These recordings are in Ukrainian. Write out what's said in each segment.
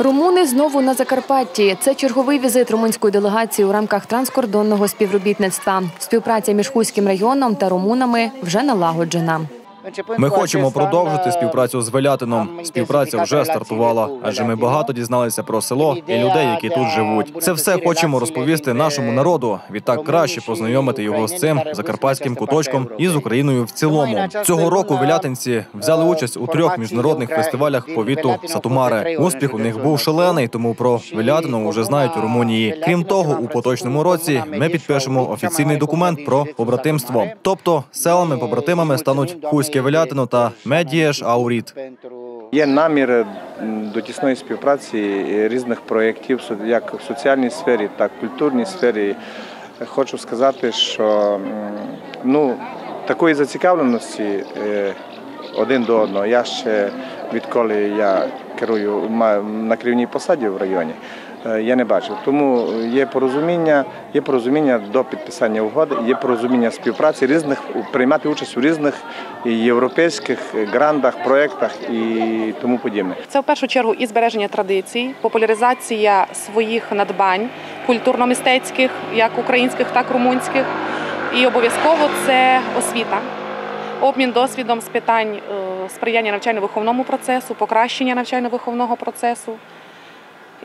Румуни знову на Закарпатті. Це черговий візит румунської делегації у рамках транскордонного співробітництва. Співпраця між Хуським районом та румунами вже налагоджена. Ми хочемо продовжити співпрацю з Велятином. Співпраця вже стартувала, адже ми багато дізналися про село і людей, які тут живуть. Це все хочемо розповісти нашому народу. Відтак краще познайомити його з цим закарпатським куточком і з Україною в цілому. Цього року велятинці взяли участь у трьох міжнародних фестивалях повіту Сатумари. Успіх у них був шалений, тому про Велятину вже знають у Румунії. Крім того, у поточному році ми підпишемо офіційний документ про побратимство. Тобто селами-побратимами стануть Хуське Велятино та Медієш Ауріт. Є намір до тісної співпраці різних проєктів, як в соціальній сфері, так і в культурній сфері. Хочу сказати, що ну, такої зацікавленості е, один до одного я ще відколи я керую на керівній посаді в районі. Е, Я не бачив. Тому є порозуміння, є порозуміння до підписання угоди, є порозуміння співпраці різних, приймати участь у різних європейських грандах, проєктах і тому подібне. Це в першу чергу і збереження традицій, популяризація своїх надбань культурно-мистецьких, як українських, так і румунських. І обов'язково це освіта, обмін досвідом з питань е, сприяння навчально-виховному процесу, покращення навчально-виховного процесу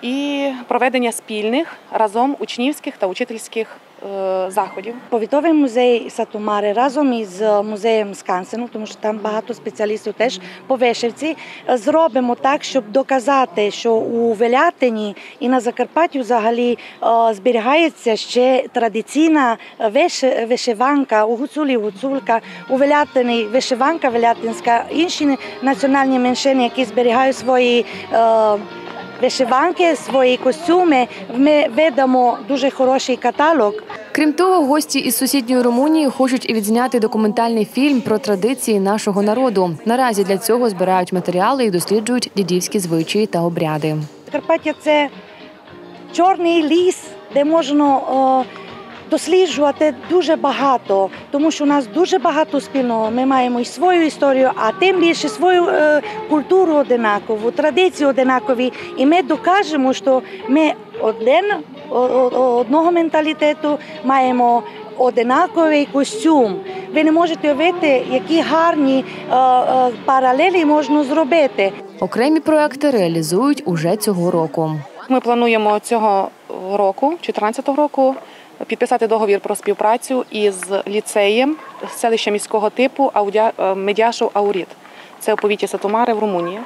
і проведення спільних разом учнівських та учительських е, заходів. Повітовий музей Сатумари разом із музеєм Скансену, тому що там багато спеціалістів теж по вишивці. Зробимо так, щоб доказати, що у Велятині і на Закарпатті взагалі е, зберігається ще традиційна виш- вишиванка у гуцулі гуцулька, у Велятині вишиванка велятинська, інші національні меншини, які зберігають свої. Вишиванки, свої костюми, ми видамо дуже хороший каталог. Крім того, гості із сусідньої Румунії хочуть і відзняти документальний фільм про традиції нашого народу. Наразі для цього збирають матеріали і досліджують дідівські звичаї та обряди. Карпаття це чорний ліс, де можна о, досліджувати дуже багато, тому що у нас дуже багато спільного. Ми маємо і свою історію, а тим більше свою е, культуру одинакову, традиції одинакові. І ми докажемо, що ми один, одного менталітету маємо. Одинаковий костюм. Ви не можете уявити, які гарні е, е, паралелі можна зробити. Окремі проекти реалізують уже цього року. Ми плануємо цього року, 2014 року, підписати договір про співпрацю із ліцеєм селища міського типу е, Медяшов Ауріт. Це у повіті Сатумари в Румунії.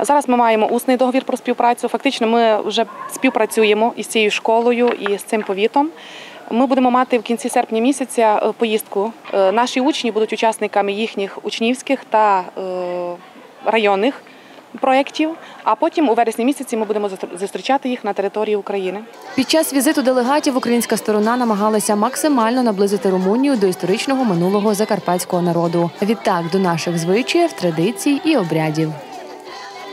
Зараз ми маємо усний договір про співпрацю. Фактично, ми вже співпрацюємо із цією школою і з цим повітом. Ми будемо мати в кінці серпня місяця е, поїздку. Е, Наші учні будуть учасниками їхніх учнівських та районних проєктів. А потім у вересні місяці ми будемо зустрічати їх на території України. Під час візиту делегатів українська сторона намагалася максимально наблизити Румунію до історичного минулого закарпатського народу. Відтак до наших звичаїв, традицій і обрядів.